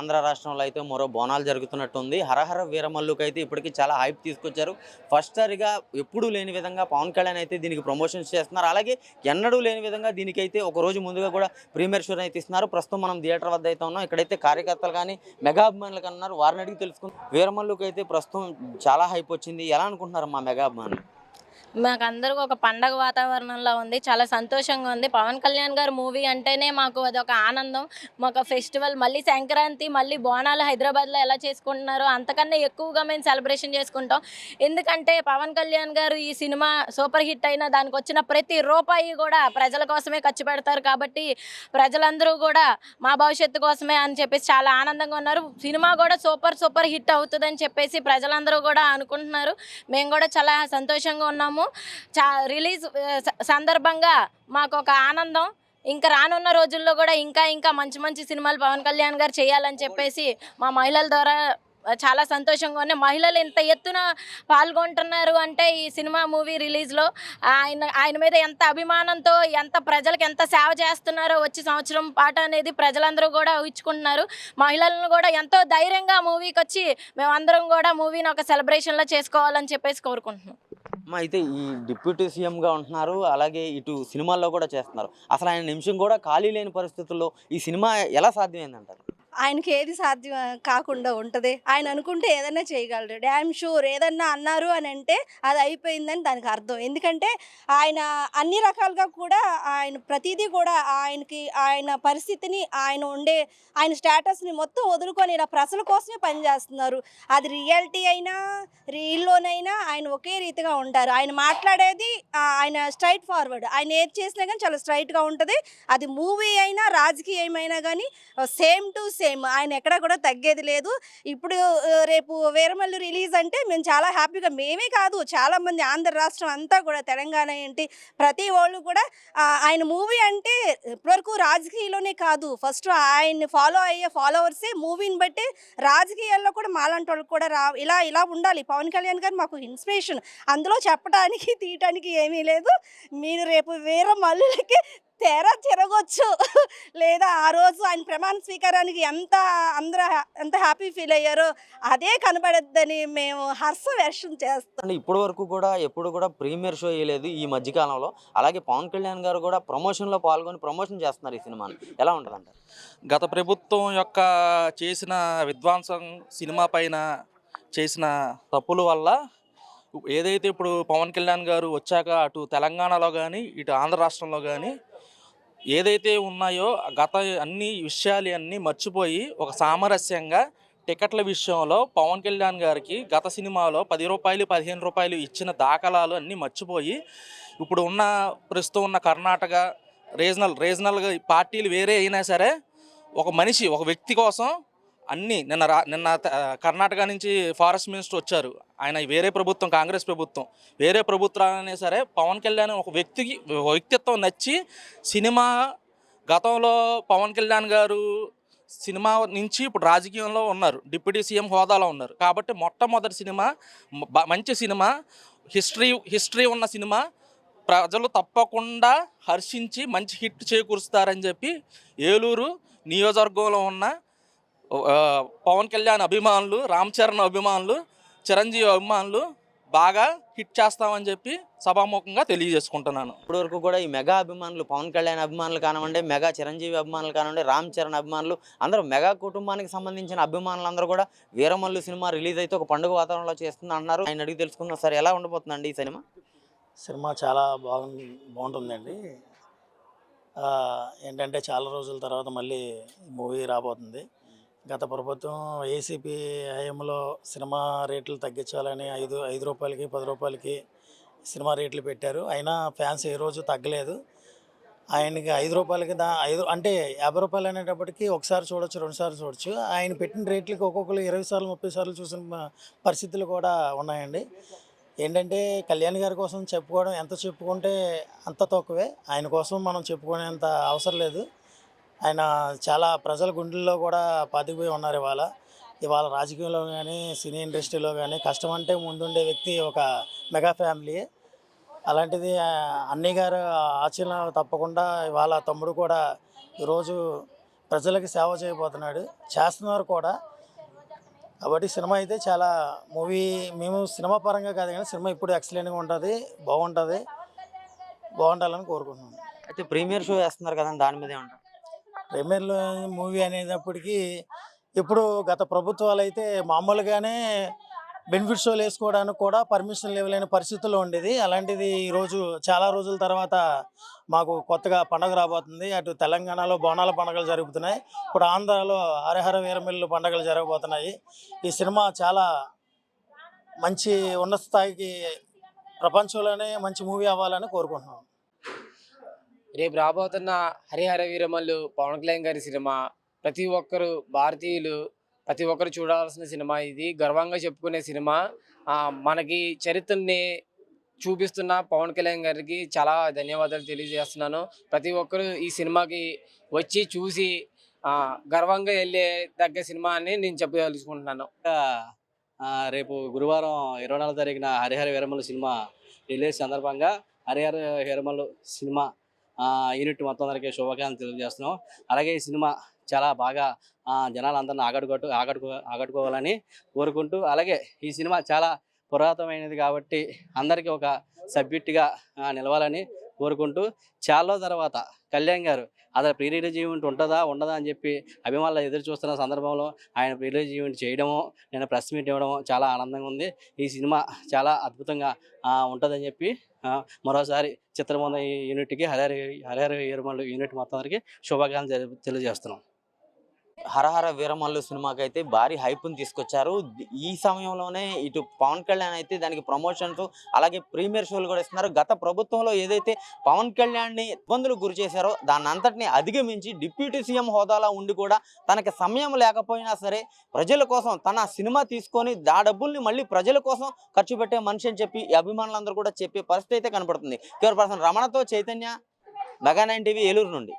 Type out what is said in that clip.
ఆంధ్ర రాష్ట్రంలో అయితే మరో బోనాలు జరుగుతున్నట్టుంది. హరహర వీరమల్లుకి అయితే ఇప్పటికీ చాలా హైప్ తీసుకొచ్చారు. ఫస్ట్ సారిగా ఎప్పుడూ లేని విధంగా పవన్ కళ్యాణ్ అయితే దీనికి ప్రమోషన్స్ చేస్తున్నారు. అలాగే ఎన్నడూ లేని విధంగా దీనికైతే ఒక రోజు ముందుగా కూడా ప్రీమియర్ షో అయితే ఇస్తున్నారు. ప్రస్తుతం మనం థియేటర్ వద్ద అయితే ఉన్నాం. ఇక్కడైతే కార్యకర్తలు కానీ మెగా అభిమానులు కానీ ఉన్నారు. వారిని అడిగి తెలుసుకుని వీరమల్లుకి అయితే ప్రస్తుతం చాలా హైప్ వచ్చింది. ఎలా అనుకుంటున్నారు మా మెగా అభిమానులు? మాకందరికి ఒక పండగ వాతావరణంలో ఉంది. చాలా సంతోషంగా ఉంది. పవన్ కళ్యాణ్ గారు మూవీ అంటేనే మాకు అదొక ఆనందం. మాకు ఫెస్టివల్ మళ్ళీ సంక్రాంతి మళ్ళీ బోనాలు హైదరాబాద్లో ఎలా చేసుకుంటున్నారో అంతకన్నా ఎక్కువగా మేము సెలబ్రేషన్ చేసుకుంటాం. ఎందుకంటే పవన్ కళ్యాణ్ గారు ఈ సినిమా సూపర్ హిట్ అయిన దానికి వచ్చిన ప్రతి రూపాయి కూడా ప్రజల కోసమే ఖర్చు పెడతారు కాబట్టి ప్రజలందరూ కూడా మా భవిష్యత్తు కోసమే అని చెప్పేసి చాలా ఆనందంగా ఉన్నారు. సినిమా కూడా సూపర్ సూపర్ హిట్ అవుతుందని చెప్పేసి ప్రజలందరూ కూడా అనుకుంటున్నారు. మేము కూడా చాలా సంతోషంగా ఉన్నాము. చా రిలీజ్ సందర్భంగా మాకు ఒక ఆనందం. ఇంకా రానున్న రోజుల్లో కూడా ఇంకా ఇంకా మంచి మంచి సినిమాలు పవన్ కళ్యాణ్ గారు చేయాలని చెప్పేసి మా మహిళల ద్వారా చాలా సంతోషంగా ఉన్నాయి. మహిళలు ఎంత ఎత్తున పాల్గొంటున్నారు అంటే ఈ సినిమా మూవీ రిలీజ్లో ఆయన ఆయన మీద ఎంత అభిమానంతో ఎంత ప్రజలకు ఎంత సేవ చేస్తున్నారో వచ్చి సంవత్సరం పాట అనేది ప్రజలందరూ కూడా ఊహించుకుంటున్నారు. మహిళలను కూడా ఎంతో ధైర్యంగా మూవీకి వచ్చి మేమందరం కూడా మూవీని ఒక సెలబ్రేషన్లో చేసుకోవాలని చెప్పేసి కోరుకుంటున్నాం. మా అయితే ఈ డిప్యూటీ సీఎంగా ఉంటున్నారు. అలాగే ఇటు సినిమాల్లో కూడా చేస్తున్నారు. అసలు ఆయన నిమిషం కూడా ఖాళీ లేని పరిస్థితుల్లో ఈ సినిమా ఎలా సాధ్యమైందంటారు? ఆయనకి ఏది సాధ్యం కాకుండా ఉంటుంది. ఆయన అనుకుంటే ఏదైనా చేయగలరు డ్యామ్ షూర్ ఏదన్నా అన్నారు అని అంటే అది అయిపోయిందని దానికి అర్థం. ఎందుకంటే ఆయన అన్ని రకాలుగా కూడా ఆయన ప్రతిదీ కూడా ఆయనకి ఆయన పరిస్థితిని ఆయన ఉండే ఆయన స్టేటస్ని మొత్తం వదులుకొని ఇలా ప్రజల కోసమే పనిచేస్తున్నారు అది రియాలిటీ అయినా రీల్లోనైనా ఆయన ఒకే రీతిగా ఉంటారు. ఆయన మాట్లాడేది ఆయన స్ట్రైట్ ఫార్వర్డ్. ఆయన ఏది చేసినా కానీ చాలా స్ట్రైట్గా ఉంటుంది. అది మూవీ అయినా రాజకీయమైనా కానీ సేమ్ టు సేమ్ ఆయన ఎక్కడ కూడా తగ్గేది లేదు. ఇప్పుడు రేపు వీరమల్లు రిలీజ్ అంటే మేము చాలా హ్యాపీగా మేమే కాదు చాలా మంది ఆంధ్ర రాష్ట్రం అంతా కూడా తెలంగాణ ఏంటి ప్రతి వాళ్ళు కూడా ఆయన మూవీ అంటే ఇప్పటివరకు రాజకీయాల్లోనే కాదు. ఫస్ట్ ఆయన్ని ఫాలో అయ్యే ఫాలోవర్సే మూవీని బట్టి రాజకీయాల్లో కూడా మాలాంటి వాళ్ళకి కూడా రా ఇలా ఇలా ఉండాలి. పవన్ కళ్యాణ్ గారు మాకు ఇన్స్పిరేషన్. అందులో చెప్పడానికి తీయటానికి ఏమీ లేదు. మీరు రేపు వీర మల్లులకి తెర తిరగొచ్చు లేదా ఆ రోజు ఆయన ప్రమాణ స్వీకారానికి ఎంత అందరూ ఎంత హ్యాపీ ఫీల్ అయ్యారో అదే కనబడద్దని మేము హర్ష వ్యక్తం చేస్తాం ఇప్పటి వరకు కూడా ఎప్పుడు కూడా ప్రీమియర్ షో వేయలేదు ఈ మధ్యకాలంలో అలాగే పవన్ కళ్యాణ్ గారు కూడా ప్రమోషన్లో పాల్గొని ప్రమోషన్ చేస్తున్నారు ఈ సినిమాని. ఎలా ఉంటుంది అంటారు? గత ప్రభుత్వం యొక్క చేసిన విధ్వంసం సినిమా పైన చేసిన తప్పుల వల్ల ఏదైతే ఇప్పుడు పవన్ కళ్యాణ్ గారు వచ్చాక అటు తెలంగాణలో కానీ ఇటు ఆంధ్ర రాష్ట్రంలో కానీ ఏదైతే ఉన్నాయో గత అన్ని విషయాలు అన్నీ మర్చిపోయి ఒక సామరస్యంగా టికెట్ల విషయంలో పవన్ కళ్యాణ్ గారికి గత సినిమాలో పది రూపాయలు పదిహేను రూపాయలు ఇచ్చిన దాఖలాలు అన్నీ మర్చిపోయి ఇప్పుడు ఉన్న ప్రస్తుతం ఉన్న కర్ణాటక రీజనల్ రీజనల్గా పార్టీలు వేరే అయినా సరే ఒక మనిషి ఒక వ్యక్తి కోసం అన్నీ నిన్న రా నిన్న కర్ణాటక నుంచి ఫారెస్ట్ మినిస్టర్ వచ్చారు. ఆయన వేరే ప్రభుత్వం కాంగ్రెస్ ప్రభుత్వం. వేరే ప్రభుత్వాలనే సరే పవన్ కళ్యాణ్ ఒక వ్యక్తికి వ్యక్తిత్వం నచ్చి సినిమా గతంలో పవన్ కళ్యాణ్ గారు సినిమా నుంచి ఇప్పుడు రాజకీయంలో ఉన్నారు. డిప్యూటీ సీఎం హోదాలో ఉన్నారు. కాబట్టి మొట్టమొదటి సినిమా మంచి సినిమా హిస్టరీ హిస్టరీ ఉన్న సినిమా ప్రజలు తప్పకుండా హర్షించి మంచి హిట్ చేకూరుస్తారని చెప్పి ఏలూరు నియోజకవర్గంలో ఉన్న పవన్ కళ్యాణ్ అభిమానులు రామ్ చరణ్ అభిమానులు చిరంజీవి అభిమానులు బాగా హిట్ చేస్తామని చెప్పి సభాముఖంగా తెలియజేసుకుంటున్నాను. ఇప్పటి వరకు కూడా ఈ మెగా అభిమానులు పవన్ కళ్యాణ్ అభిమానులు కానివ్వండి మెగా చిరంజీవి అభిమానులు కానివ్వండి రామ్ చరణ్ అభిమానులు అందరూ మెగా కుటుంబానికి సంబంధించిన అభిమానులు అందరూ కూడా వీరమల్లు సినిమా రిలీజ్ అయితే ఒక పండుగ వాతావరణంలో చేస్తుంది అన్నారు. ఆయన అడిగి తెలుసుకుందాం సార్ ఎలా ఉండబోతుందండి ఈ సినిమా? సినిమా చాలా బాగుంది బాగుంటుందండి. ఆ, ఏంటంటే చాలా రోజుల తర్వాత మళ్ళీ మూవీ రాబోతుంది. గత ప్రభుత్వం ఏసీపీ హయాంలో సినిమా రేట్లు తగ్గించాలని ఐదు ఐదు రూపాయలకి పది రూపాయలకి సినిమా రేట్లు పెట్టారు. అయినా ఫ్యాన్స్ ఏ రోజు తగ్గలేదు. ఆయనకి ఐదు రూపాయలకి దా ఐదు అంటే యాభై రూపాయలు అనేటప్పటికి ఒకసారి చూడొచ్చు రెండుసార్లు చూడొచ్చు. ఆయన పెట్టిన రేట్లకి ఒక్కొక్కరు ఇరవై సార్లు ముప్పై సార్లు చూసిన పరిస్థితులు కూడా ఉన్నాయండి. ఏంటంటే కళ్యాణ్ గారి కోసం చెప్పుకోవడం ఎంత చెప్పుకుంటే అంత తక్కువే. ఆయన కోసం మనం చెప్పుకునేంత అవసరం లేదు. ఆయన చాలా ప్రజల గుండెల్లో కూడా పాతిపోయి ఉన్నారు ఇవాళ. ఇవాళ రాజకీయంలో కానీ సినీ ఇండస్ట్రీలో కానీ కష్టం అంటే ముందుండే వ్యక్తి ఒక మెగా ఫ్యామిలీ. అలాంటిది అన్నయ్య గారు ఆచరణ తప్పకుండా ఇవాళ తమ్ముడు కూడా ఈరోజు ప్రజలకి సేవ చేయబోతున్నాడు. చేస్తున్నారు కూడా. కాబట్టి సినిమా అయితే చాలా మూవీ మేము సినిమా పరంగా కాదు కానీ సినిమా ఇప్పుడు ఎక్సలెంట్గా ఉంటుంది బాగుంటుంది. బాగుండాలని కోరుకుంటున్నాను అయితే ప్రీమియర్ షో వేస్తున్నారు కదా దాని మీద ఏమంటారు? ప్రీమియర్ మూవీ అనేటప్పటికీ ఇప్పుడు గత ప్రభుత్వాలు అయితే మామూలుగానే బెనిఫిట్ షోలు వేసుకోవడానికి కూడా పర్మిషన్ లేవలేని పరిస్థితుల్లో ఉండేది. అలాంటిది ఈరోజు చాలా రోజుల తర్వాత మాకు కొత్తగా పండగ రాబోతుంది. అటు తెలంగాణలో బోనాల పండుగలు జరుగుతున్నాయి. ఇప్పుడు ఆంధ్రాలో హరిహర వీరమిల్లు పండుగలు జరగబోతున్నాయి. ఈ సినిమా చాలా మంచి ఉన్నత స్థాయికి ప్రపంచంలోనే మంచి మూవీ అవ్వాలని కోరుకుంటున్నాం. రేపు రాబోతున్న హరిహర వీరమల్లు పవన్ కళ్యాణ్ గారి సినిమా ప్రతి ఒక్కరు భారతీయులు ప్రతి ఒక్కరు చూడాల్సిన సినిమా ఇది. గర్వంగా చెప్పుకునే సినిమా. మనకి చరిత్రని చూపిస్తున్న పవన్ కళ్యాణ్ గారికి చాలా ధన్యవాదాలు తెలియజేస్తున్నాను. ప్రతి ఒక్కరు ఈ సినిమాకి వచ్చి చూసి ఆ, గర్వంగా వెళ్ళే తగ్గ సినిమా అని నేను చెప్పదలుచుకుంటున్నాను. రేపు గురువారం ఇరవై నాలుగు తారీఖున హరిహర వీరమల్లు సినిమా రిలీజ్ సందర్భంగా హరిహర వీరమల్లు సినిమా యూనిట్ మొత్తం అందరికీ శుభాకాంక్షలు తెలియజేస్తున్నాం. అలాగే ఈ సినిమా చాలా బాగా ఆ, జనాలందరిని ఆకట్టుకోటు ఆకట్టుకో ఆకట్టుకోవాలని కోరుకుంటూ అలాగే ఈ సినిమా చాలా పురాతనమైనది కాబట్టి అందరికీ ఒక సబ్జెక్టుగా నిలవాలని కోరుకుంటూ చాలా తర్వాత కళ్యాణ్ గారు అతను ప్రీ రిలీజ్ ఈవెంట్ ఉంటుందా? ఉండదా? అని చెప్పి అభిమానులు ఎదురు చూస్తున్న సందర్భంలో ఆయన ప్రీ రిలీజ్ ఈవెంట్ చేయడము నేను ప్రెస్ మీట్ ఇవ్వడము చాలా ఆనందంగా ఉంది. ఈ సినిమా చాలా అద్భుతంగా ఉంటుందని చెప్పి మరోసారి చిత్రమంద యూనిట్కి హరిహర హరిహర వీరమల్లు యూనిట్ మొత్తం శుభాకాంక్షలు తెలియజేస్తున్నాం. హరహర వీరమల్లు సినిమాకి అయితే భారీ హైప్ను తీసుకొచ్చారు. ఈ సమయంలోనే ఇటు పవన్ కళ్యాణ్ అయితే దానికి ప్రమోషన్స్ అలాగే ప్రీమియర్ షోలు కూడా ఇస్తున్నారు. గత ప్రభుత్వంలో ఏదైతే పవన్ కళ్యాణ్ని ఇబ్బందులు గురి చేశారో దాన్ని అంతటిని అధిగమించి డిప్యూటీ సీఎం హోదాలో ఉండి కూడా తనకి సమయం లేకపోయినా సరే ప్రజల కోసం తన సినిమా తీసుకొని ఆ డబ్బుల్ని మళ్ళీ ప్రజల కోసం ఖర్చు పెట్టే మనిషి అని చెప్పి అభిమానులందరూ కూడా చెప్పే పరిస్థితి అయితే కనపడుతుంది. కేవల person రమణతో Chaitanya mega nine TV Eluru నుండి.